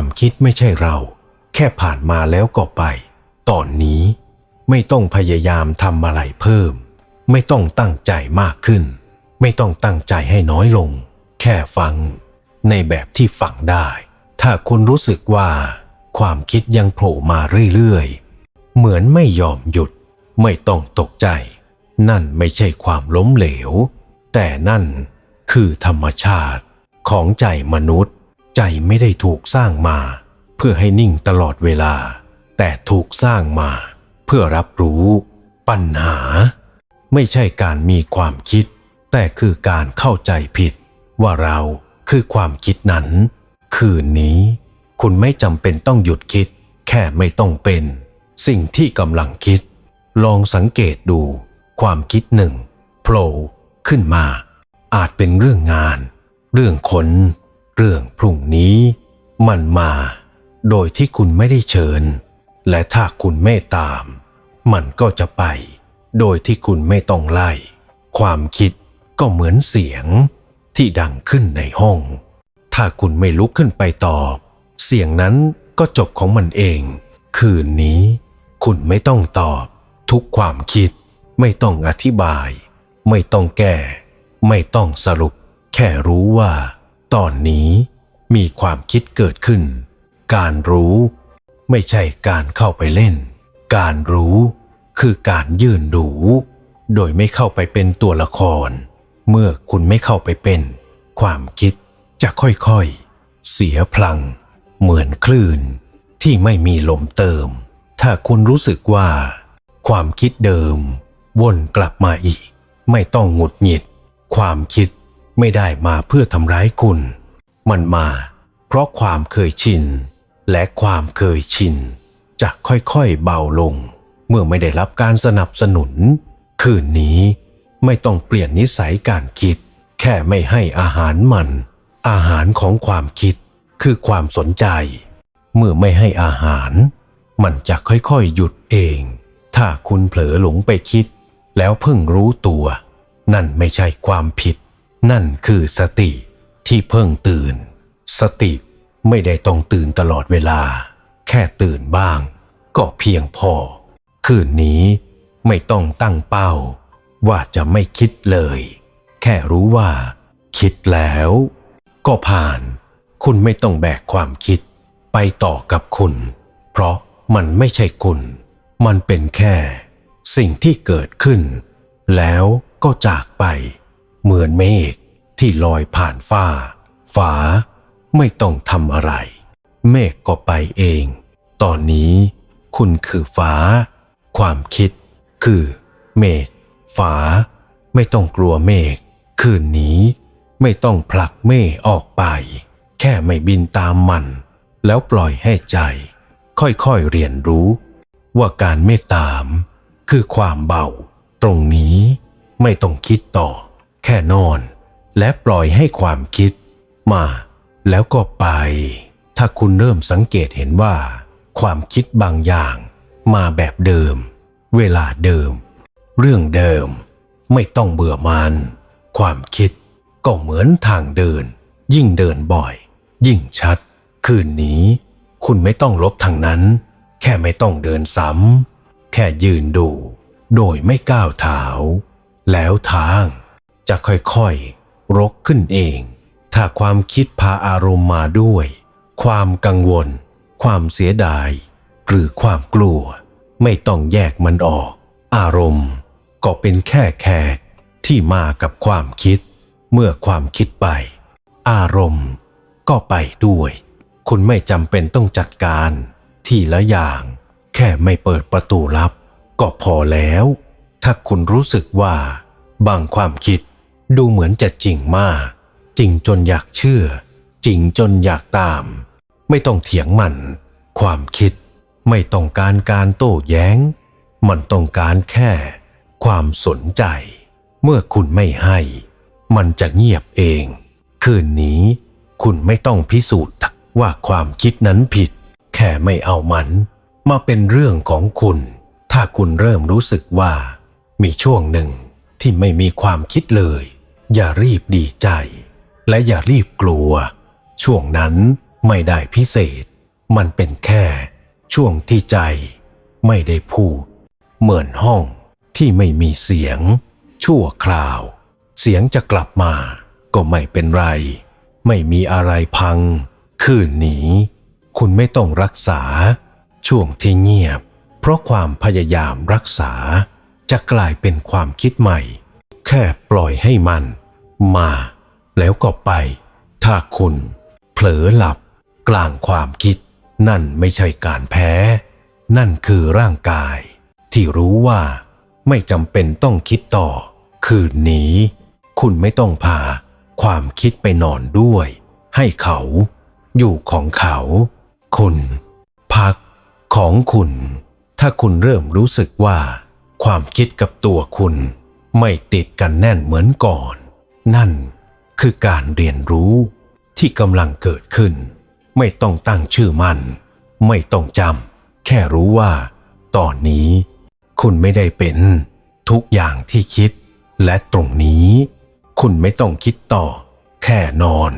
ความคิดไม่ใช่เรา แค่ผ่านมาแล้วก็ไป ตอนนี้ไม่ต้องพยายามทำอะไรเพิ่ม ไม่ต้องตั้งใจมากขึ้น ไม่ต้องตั้งใจให้น้อยลง แค่ฟัง ในแบบที่ฟังได้ ถ้าคุณรู้สึกว่า ความคิดยังโผล่มาเรื่อยๆ เหมือนไม่ยอมหยุด ไม่ต้องตกใจ นั่นไม่ใช่ความล้มเหลว แต่นั่นคือธรรมชาติของใจมนุษย์ ใจไม่ได้ถูกสร้างมา เพื่อให้นิ่งตลอดเวลา แต่ถูกสร้างมา เพื่อรับรู้ ปัญหา ไม่ใช่การมีความคิด แต่คือการเข้าใจผิด ว่าเราคือความคิดนั้น คืนนี้ คุณไม่จำเป็นต้องหยุดคิด แค่ไม่ต้องเป็น สิ่งที่กำลังคิด ลองสังเกตดู ความคิดหนึ่งโผล่ขึ้นมา อาจเป็นเรื่องงาน เรื่องคน เรื่องพรุ่งนี้มันมา โดยที่คุณไม่ได้เชิญ และถ้าคุณไม่ตาม มันก็จะไป โดยที่คุณไม่ต้องไล่ ความคิดก็เหมือนเสียงที่ดังขึ้นในห้อง ถ้าคุณไม่ลุกขึ้นไปตอบ เสียงนั้นก็จบของมันเอง คืนนี้ คุณไม่ต้องตอบ ทุกความคิด ไม่ต้องอธิบาย ไม่ต้องแก้ ไม่ต้องสรุป แค่รู้ว่า ตอนนี้มีความคิดเกิดขึ้น การรู้ไม่ใช่การเข้าไปเล่น การรู้คือการยืนดู โดยไม่เข้าไปเป็นตัวละคร เมื่อคุณไม่เข้าไปเป็น ความคิดจะค่อยๆ เสียพลัง เหมือนคลื่นที่ไม่มีลมเติม ถ้าคุณรู้สึกว่า ความคิดเดิม วนกลับมาอีก ไม่ต้องหงุดหงิด ความคิด ไม่ได้มาเพื่อทำร้ายคุณ มันมา เพราะความเคยชิน และความเคยชิน จะค่อยๆเบาลง เมื่อไม่ได้รับการสนับสนุน คืนนี้ไม่ต้องเปลี่ยนนิสัยการคิด แค่ไม่ให้อาหารมัน อาหารของความคิดคือความสนใจ เมื่อไม่ให้อาหาร มันจะค่อยๆหยุดเอง ถ้าคุณเผลอหลงไปคิด แล้วเพิ่งรู้ตัว นั่นไม่ใช่ความผิด นั่นคือสติที่เพิ่งตื่น สติไม่ได้ต้องตื่นตลอดเวลา แค่ตื่นบ้าง ก็เพียงพอ คืนนี้ไม่ต้องตั้งเป้า ว่าจะไม่คิดเลย แค่รู้ว่า คิดแล้ว ก็ผ่าน คุณไม่ต้องแบกความคิด ไปต่อกับคุณ เพราะมันไม่ใช่คุณ มันเป็นแค่ สิ่งที่เกิดขึ้น แล้วก็จากไป เหมือนเมฆที่ลอยผ่านฟ้าฟ้าไม่ต้องทำอะไร เมฆก็ไปเอง ตอนนี้คุณคือฟ้า ความคิดคือเมฆฟ้าไม่ต้องกลัวเมฆคืนนี้ไม่ต้องผลักเมฆออกไป แค่ไม่บินตามมัน แล้วปล่อยให้ใจ ค่อยๆเรียนรู้ ว่าการไม่ตาม คือความเบา ตรงนี้ไม่ต้องคิดต่อ แค่นอน และปล่อยให้ความคิด มา แล้วก็ไป ถ้าคุณเริ่มสังเกตเห็นว่า ความคิดบางอย่าง มาแบบเดิม เวลาเดิม เรื่องเดิม ไม่ต้องเบื่อมัน ความคิดก็เหมือนทางเดิน ยิ่งเดินบ่อย ยิ่งชัด คืนนี้ คุณไม่ต้องลบทางนั้น แค่ไม่ต้องเดินซ้ำแค่ยืนดู โดยไม่ก้าวเท้า แล้วทาง จะค่อยๆ รกขึ้นเอง ถ้าความคิดพาอารมณ์มาด้วย ความกังวล ความเสียดาย หรือความกลัว ไม่ต้องแยกมันออก อารมณ์ก็เป็นแค่แขกที่มากับความคิด เมื่อความคิดไป อารมณ์ก็ไปด้วย คุณไม่จำเป็นต้องจัดการ ทีละอย่าง แค่ไม่เปิดประตูลับ ก็พอแล้ว ถ้าคุณรู้สึกว่า บางความคิด ดูเหมือนจะจริงมาก จริงจนอยากเชื่อ จริงจนอยากตาม ไม่ต้องเถียงมัน ความคิดไม่ต้องการการโต้แย้ง มันต้องการแค่ ความสนใจ เมื่อคุณไม่ให้ มันจะเงียบเอง คืนนี้คุณไม่ต้องพิสูจน์ว่าความคิดนั้นผิด แค่ไม่เอามัน มาเป็นเรื่องของคุณ ถ้าคุณเริ่มรู้สึกว่า มีช่วงหนึ่งที่ไม่มีความคิดเลย อย่ารีบดีใจ และอย่ารีบกลัว ช่วงนั้นไม่ได้พิเศษ มันเป็นแค่ ช่วงที่ใจ ไม่ได้พูด เหมือนห้องที่ไม่มีเสียง ชั่วคราว เสียงจะกลับมา ก็ไม่เป็นไร ไม่มีอะไรพัง คืนนี้ คุณไม่ต้องรักษา ช่วงที่เงียบ เพราะความพยายามรักษา จะกลายเป็นความคิดใหม่ แค่ปล่อยให้มัน มาแล้วก็ไป ถ้าคุณเผลอหลับกลางความคิด นั่นไม่ใช่การแพ้ นั่นคือร่างกาย ที่รู้ว่าไม่จำเป็นต้องคิดต่อ คืนนี้ คุณไม่ต้องพา ความคิดไปนอนด้วย ให้เขาอยู่ของเขา คุณ พักของคุณ ถ้าคุณเริ่มรู้สึกว่า ความคิดกับตัวคุณ ไม่ติดกันแน่นเหมือนก่อน นั่นคือการเรียนรู้ที่กำลังเกิดขึ้น ไม่ต้องตั้งชื่อมัน ไม่ต้องจำแค่รู้ว่า ตอนนี้ คุณไม่ได้เป็น ทุกอย่างที่คิด และตรงนี้ คุณไม่ต้องคิดต่อ แค่นอน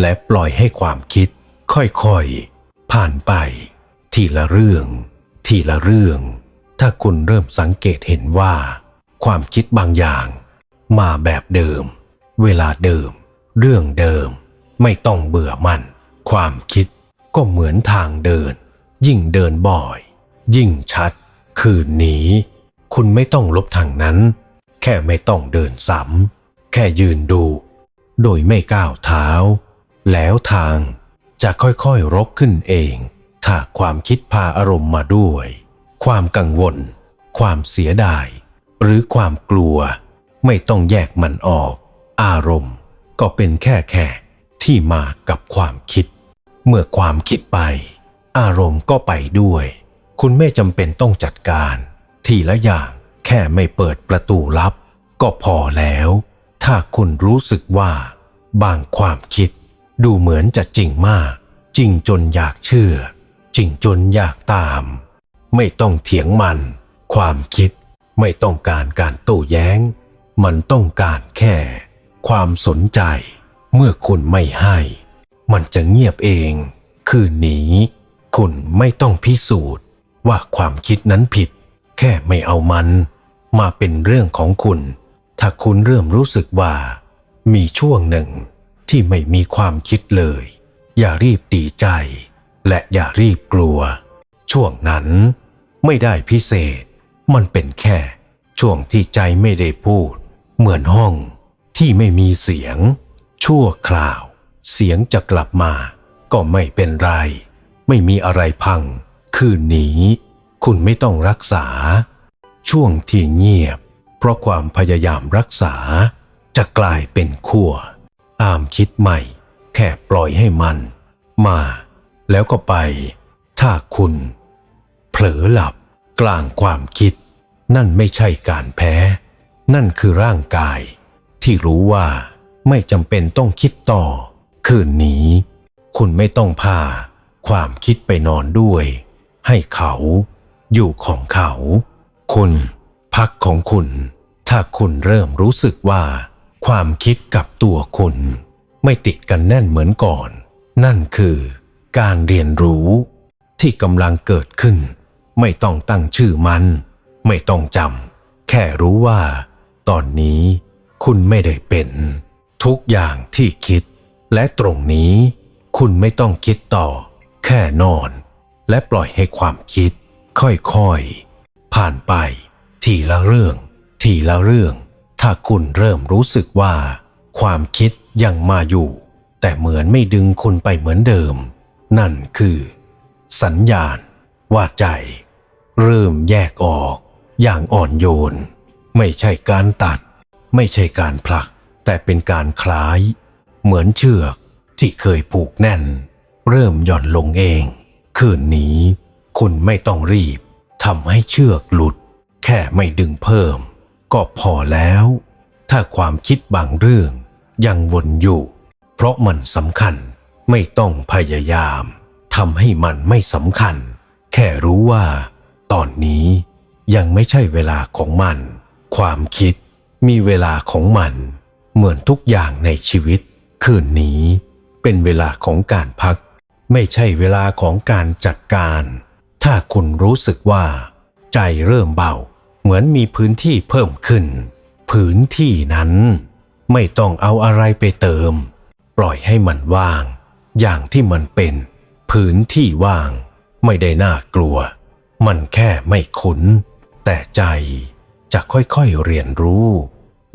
และปล่อยให้ความคิด ค่อยๆ ผ่านไป ทีละเรื่อง ทีละเรื่อง ถ้าคุณเริ่มสังเกตเห็นว่า ความคิดบางอย่าง มาแบบเดิม เวลาเดิม เรื่องเดิม ไม่ต้องเบื่อมัน ความคิดก็เหมือนทางเดิน ยิ่งเดินบ่อย ยิ่งชัด คืนนี้ คุณไม่ต้องลบทางนั้น แค่ไม่ต้องเดินซ้ำแค่ยืนดู โดยไม่ก้าวเท้า แล้วทางจะค่อยๆรกขึ้นเอง ถ้าความคิดพาอารมณ์มาด้วย ความกังวล ความเสียดาย หรือความกลัว ไม่ต้องแยกมันออก อารมณ์ก็เป็นแค่แค่ที่มากับความคิด เมื่อความคิดไป อารมณ์ก็ไปด้วย คุณไม่จำเป็นต้องจัดการ ทีละอย่างแค่ไม่เปิดประตูลับ ก็พอแล้ว ถ้าคุณรู้สึกว่า บางความคิด ดูเหมือนจะจริงมาก จริงจนอยากเชื่อ จริงจนอยากตาม ไม่ต้องเถียงมัน ความคิดไม่ต้องการการโต้แย้ง มันต้องการแค่ ความสนใจ เมื่อคุณไม่ให้ มันจะเงียบเอง คืนนี้ คุณไม่ต้องพิสูจน์ว่าความคิดนั้นผิด แค่ไม่เอามัน มาเป็นเรื่องของคุณ ถ้าคุณเริ่มรู้สึกว่า มีช่วงหนึ่งที่ไม่มีความคิดเลย อย่ารีบดีใจ และอย่ารีบกลัว ช่วงนั้นไม่ได้พิเศษ มันเป็นแค่ ช่วงที่ใจไม่ได้พูด เหมือนห้อง ที่ไม่มีเสียง ชั่วคราว เสียงจะกลับมาก็ไม่เป็นไร ไม่มีอะไรพัง คืนนี้ คุณไม่ต้องรักษา ช่วงที่เงียบ เพราะความพยายามรักษา จะกลายเป็นขั้วตามคิดใหม่ แค่ปล่อยให้มัน มา แล้วก็ไป ถ้าคุณ เผลอหลับกลางความคิด นั่นไม่ใช่การแพ้ นั่นคือร่างกาย ที่รู้ว่าไม่จำเป็นต้องคิดต่อ คืนนี้ คุณไม่ต้องพา ความคิดไปนอนด้วย ให้เขาอยู่ของเขา คุณพักของคุณ ถ้าคุณเริ่มรู้สึกว่า ความคิดกับตัวคุณ ไม่ติดกันแน่นเหมือนก่อน นั่นคือ การเรียนรู้ที่กำลังเกิดขึ้น ไม่ต้องตั้งชื่อมัน ไม่ต้องจำแค่รู้ว่า ตอนนี้ คุณไม่ได้เป็น ทุกอย่างที่คิด และตรงนี้คุณไม่ต้องคิดต่อ แค่นอน และปล่อยให้ความคิด ค่อยๆ ผ่านไป ทีละเรื่อง ทีละเรื่อง ถ้าคุณเริ่มรู้สึกว่า ความคิดยังมาอยู่ แต่เหมือนไม่ดึงคุณไปเหมือนเดิม นั่นคือ สัญญาณ ว่าใจ เริ่มแยกออก อย่างอ่อนโยน ไม่ใช่การตัด ไม่ใช่การผลัก แต่เป็นการคล้าย เหมือนเชือกที่เคยผูกแน่น เริ่มหย่อนลงเอง คืนนี้ คุณไม่ต้องรีบทำให้เชือกหลุด แค่ไม่ดึงเพิ่ม ก็พอแล้ว ถ้าความคิดบางเรื่องยังวนอยู่ เพราะมันสำคัญไม่ต้องพยายามทำให้มันไม่สำคัญ แค่รู้ว่า ตอนนี้ยังไม่ใช่เวลาของมัน ความคิด มีเวลาของมัน เหมือนทุกอย่างในชีวิต คืนนี้เป็นเวลาของการพัก ไม่ใช่เวลาของการจัดการ ถ้าคุณรู้สึกว่า ใจเริ่มเบา เหมือนมีพื้นที่เพิ่มขึ้น พื้นที่นั้น ไม่ต้องเอาอะไรไปเติม ปล่อยให้มันว่าง อย่างที่มันเป็น พื้นที่ว่าง ไม่ได้น่ากลัว มันแค่ไม่คุ้น แต่ใจ จะค่อยๆเรียนรู้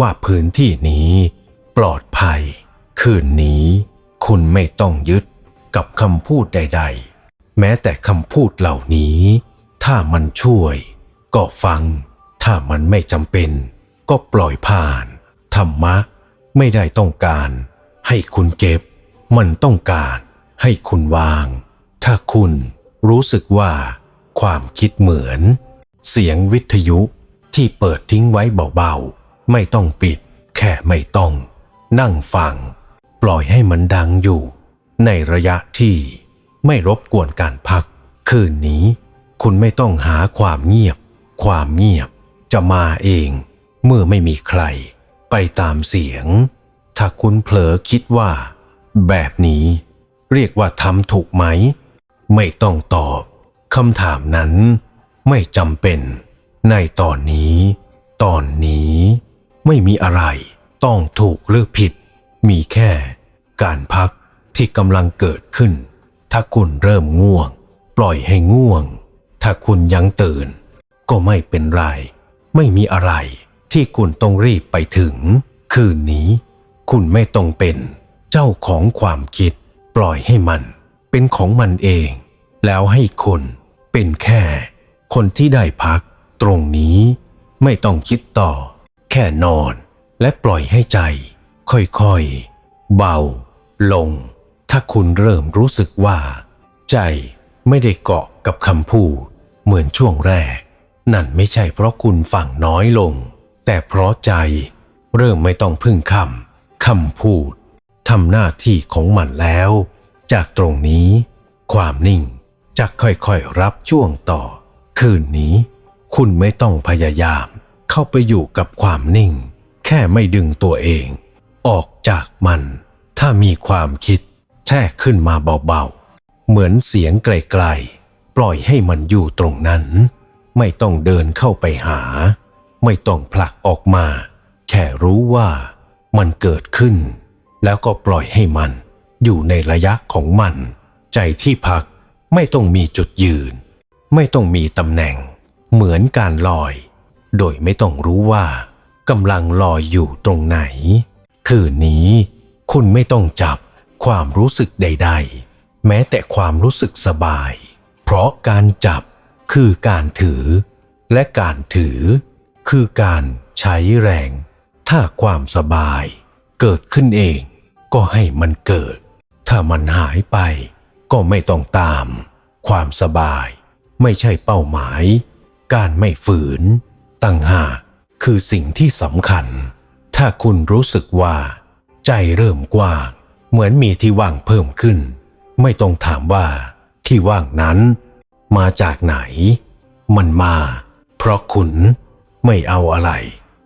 ว่าพื้นที่นี้ปลอดภัย คืนนี้คุณไม่ต้องยึดกับคำพูดใด ๆ แม้แต่คำพูดเหล่านี้ ถ้ามันช่วย ก็ฟัง ถ้ามันไม่จำเป็น ก็ปล่อยผ่าน ธรรมะไม่ได้ต้องการ ให้คุณเก็บ มันต้องการ ให้คุณวาง ถ้าคุณรู้สึกว่า ความคิดเหมือน เสียงวิทยุ ที่เปิดทิ้งไว้เบาๆ ไม่ต้องปิด แค่ไม่ต้อง นั่งฟัง ปล่อยให้มันดังอยู่ ในระยะที่ไม่รบกวนการพัก คืนนี้ คุณไม่ต้องหาความเงียบ ความเงียบจะมาเอง เมื่อไม่มีใคร ไปตามเสียง ถ้าคุณเผลอคิดว่า แบบนี้ เรียกว่าทำถูกไหม ไม่ต้องตอบคำถามนั้นไม่จำเป็น ในตอนนี้ ตอนนี้ไม่มีอะไรต้องถูกหรือผิด มีแค่การพักที่กำลังเกิดขึ้น ถ้าคุณเริ่มง่วง ปล่อยให้ง่วง ถ้าคุณยังตื่น ก็ไม่เป็นไร ไม่มีอะไรที่คุณต้องรีบไปถึง คืนนี้ คุณไม่ต้องเป็นเจ้าของความคิด ปล่อยให้มัน เป็นของมันเอง แล้วให้คุณเป็นแค่คนที่ได้พัก ตรงนี้ไม่ต้องคิดต่อ แค่นอนและปล่อยให้ใจ ค่อยๆ เบา ลง ถ้าคุณเริ่มรู้สึกว่า ใจไม่ได้เกาะกับคำพูดเหมือนช่วงแรก นั่นไม่ใช่เพราะคุณฟังน้อยลง แต่เพราะใจเริ่มไม่ต้องพึ่งคำคำพูดทำหน้าที่ของมันแล้ว จากตรงนี้ ความนิ่งจะค่อยๆรับช่วงต่อ คืนนี้ คุณไม่ต้องพยายาม เข้าไปอยู่กับความนิ่ง แค่ไม่ดึงตัวเอง ออกจากมัน ถ้ามีความคิดแทรกขึ้นมาเบาๆ เหมือนเสียงไกลๆ ปล่อยให้มันอยู่ตรงนั้น ไม่ต้องเดินเข้าไปหา ไม่ต้องผลักออกมา แค่รู้ว่ามันเกิดขึ้น แล้วก็ปล่อยให้มัน อยู่ในระยะของมัน ใจที่พักไม่ต้องมีจุดยืน ไม่ต้องมีตำแหน่ง เหมือนการลอย โดยไม่ต้องรู้ว่ากำลังลอยอยู่ตรงไหน คืนนี้คุณไม่ต้องจับความรู้สึกใด ๆ แม้แต่ความรู้สึกสบาย เพราะการจับคือการถือ และการถือ คือการใช้แรง ถ้าความสบายเกิดขึ้นเอง ก็ให้มันเกิด ถ้ามันหายไปก็ไม่ต้องตาม ความสบายไม่ใช่เป้าหมาย การไม่ฝืน ตั้งหากคือสิ่งที่สำคัญ ถ้าคุณรู้สึกว่า ใจเริ่มกว้าง เหมือนมีที่ว่างเพิ่มขึ้น ไม่ต้องถามว่าที่ว่างนั้น มาจากไหน มันมา เพราะคุณไม่เอาอะไร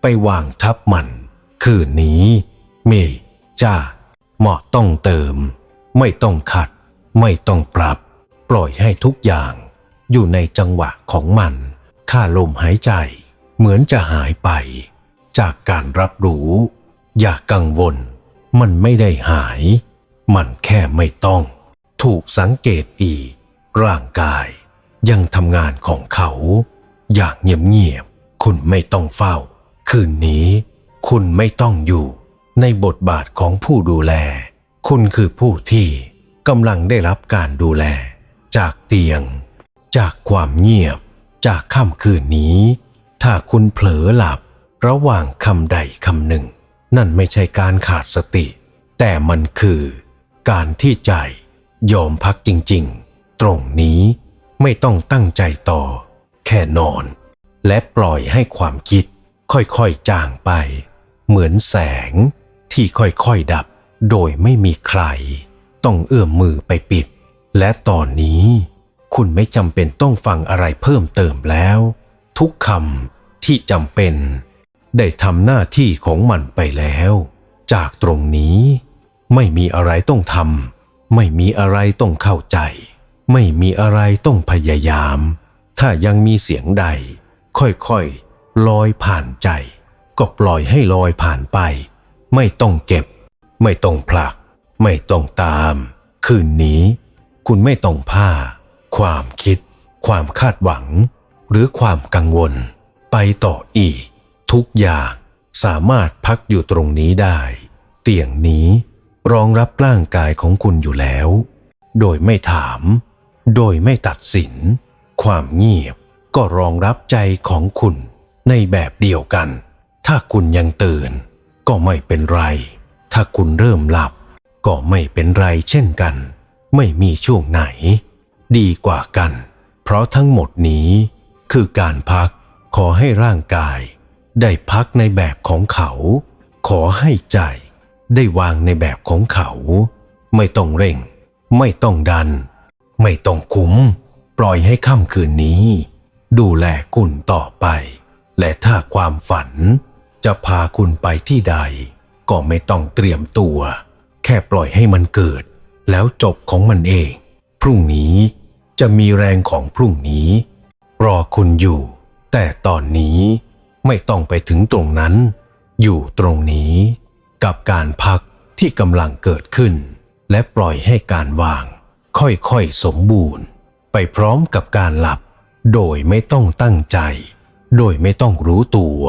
ไปวางทับมัน คืนนี้มีจ้าเหมาะต้องเติม ไม่ต้องขัด ไม่ต้องปรับ ปล่อยให้ทุกอย่างอยู่ในจังหวะของมัน ค่าลมหายใจ เหมือนจะหายไป จากการรับรู้ อย่ากังวล มันไม่ได้หาย มันแค่ไม่ต้อง ถูกสังเกตอีก ร่างกายยังทำงานของเขา อย่างเงียบๆคุณไม่ต้องเฝ้า คืนนี้ คุณไม่ต้องอยู่ ในบทบาทของผู้ดูแล คุณคือผู้ที่กำลังได้รับการดูแล จากเตียง จากความเงียบ จากค่ำคืนนี้ ถ้าคุณเผลอหลับระหว่างคำใดคำหนึ่ง นั่นไม่ใช่การขาดสติ แต่มันคือ การที่ใจยอมพักจริงๆ ตรงนี้ไม่ต้องตั้งใจต่อ แค่นอน และปล่อยให้ความคิด ค่อยๆจางไป เหมือนแสงที่ค่อยๆดับ โดยไม่มีใคร ต้องเอื้อมมือไปปิด และตอนนี้ คุณไม่จำเป็นต้องฟังอะไรเพิ่มเติมแล้ว ทุกคำที่จำเป็น ได้ทำหน้าที่ของมันไปแล้ว จากตรงนี้ ไม่มีอะไรต้องทำไม่มีอะไรต้องเข้าใจ ไม่มีอะไรต้องพยายาม ถ้ายังมีเสียงใด ค่อยๆลอยผ่านใจ ก็ปล่อยให้ลอยผ่านไป ไม่ต้องเก็บ ไม่ต้องผลัก ไม่ต้องตาม คืนนี้ คุณไม่ต้องผ้า ความคิด ความคาดหวัง หรือความกังวล ไปต่ออีก ทุกอย่างสามารถพักอยู่ตรงนี้ได้ เตียงนี้รองรับร่างกายของคุณอยู่แล้ว โดยไม่ถาม โดยไม่ตัดสิน ความเงียบก็รองรับใจของคุณในแบบเดียวกัน ถ้าคุณยังตื่น ก็ไม่เป็นไร ถ้าคุณเริ่มหลับ ก็ไม่เป็นไรเช่นกัน ไม่มีช่วงไหน ดีกว่ากัน เพราะทั้งหมดนี้ คือการพักขอให้ร่างกาย ได้พักในแบบของเขา ขอให้ใจ ได้วางในแบบของเขา ไม่ต้องเร่ง ไม่ต้องดัน ไม่ต้องคุ้ม ปล่อยให้ค่ำคืนนี้ ดูแลคุณต่อไป และถ้าความฝัน จะพาคุณไปที่ใด ก็ไม่ต้องเตรียมตัว แค่ปล่อยให้มันเกิด แล้วจบของมันเอง พรุ่งนี้ จะมีแรงของพรุ่งนี้ รอคุณอยู่ แต่ตอนนี้ไม่ต้องไปถึงตรงนั้น อยู่ตรงนี้ กับการพักที่กำลังเกิดขึ้น และปล่อยให้การวาง ค่อยๆสมบูรณ์ ไปพร้อมกับการหลับ โดยไม่ต้องตั้งใจ โดยไม่ต้องรู้ตัว